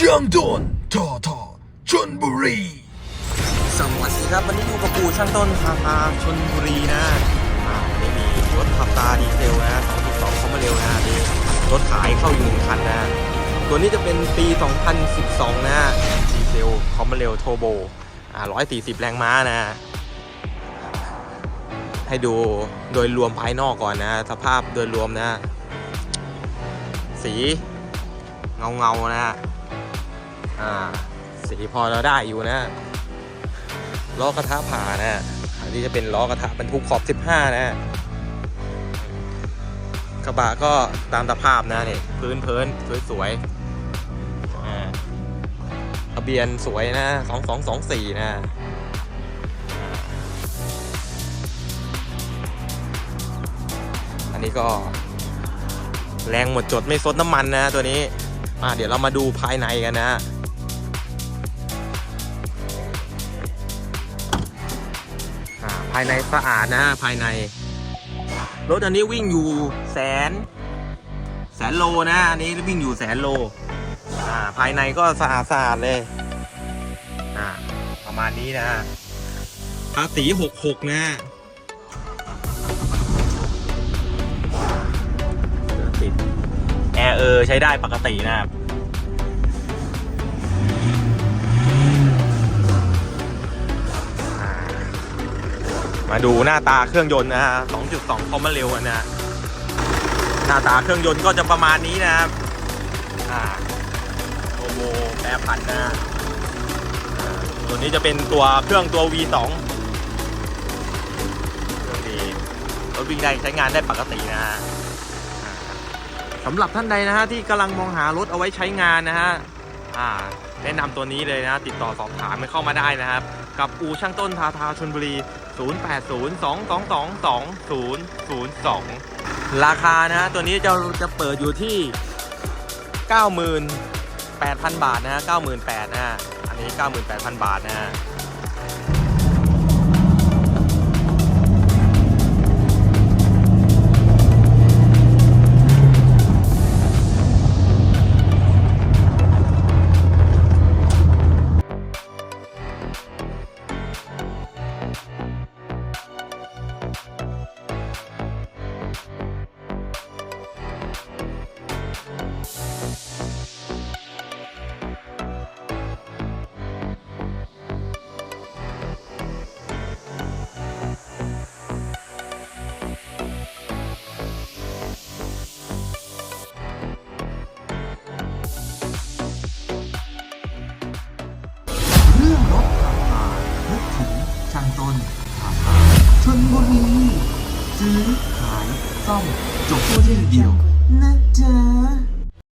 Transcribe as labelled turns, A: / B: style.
A: ช่างต้นทอทอชนบุรี
B: สวัสดีครับวันนี้อยู่กับปู่ช่างต้นทาทาชนบุรีนะอ่านี่มีรถขับตาดีเซลนะ2.2เข้ามาเร็วนะมีรถขายเข้าอยู่หนึ่งคันนะ ตัวนี้จะเป็นปี 2012 นะดีเซลคอมมาเร็วโทโบอ่า140 แรงม้านะ ให้ดูโดยรวมภายนอกก่อนนะ สภาพโดยรวมนะ สีเงาเงานะ อ่าสีพอเราได้อยู่นะล้อกระทะผ่านะอันนี้จะเป็นล้อกระทะบรรทุกขอบ 15 นะกระบะก็ตามสภาพนะนี่พื้นเพินสวยๆทะเบียนสวยนะ 2224 นะอันนี้ก็แรงหมดจดไม่ซดน้ำมันนะตัวนี้ อ่าเดี๋ยวเรามาดูภายในกันนะาภายในสะอาดนะภายใน รถอันนี้วิ่งอยู่แสน แสนโลนะอันนี้วิ่งอยู่แสนโล อ่า ภายในก็สะอาดสะอาดเลย อ่า ประมาณนี้นะภาษีหกหกนะติดแอร์เออใช้ได้ปกตินะครับ มาดูหน้าตาเครื่องยนต์นะฮะ 2.2 คอมมาเร็วนะ หน้าตาเครื่องยนต์ก็จะประมาณนี้นะครับอ่าโอโบแปรผันนะตัวนี้จะเป็นตัวเครื่องตัว V2 เครื่องดีรถวิ่งได้ใช้งานได้ปกตินะฮะสำหรับท่านใดนะฮะที่กำลังมองหารถเอาไว้ใช้งานนะฮะ อ่าแนะนำตัวนี้เลยนะ ติดต่อสอบถามเข้ามาได้นะครับ กับอูช่างต้นทาทาชนบุรี 0802222002 ราคานะตัวนี้จะจะเปิดอยู่ที่ 98,000 บาทนะฮะ98,000นะอันนี้ 98,000 บาทนะ
C: ซื้อขายซ่อมจบที่เดียวนะจ๊ะ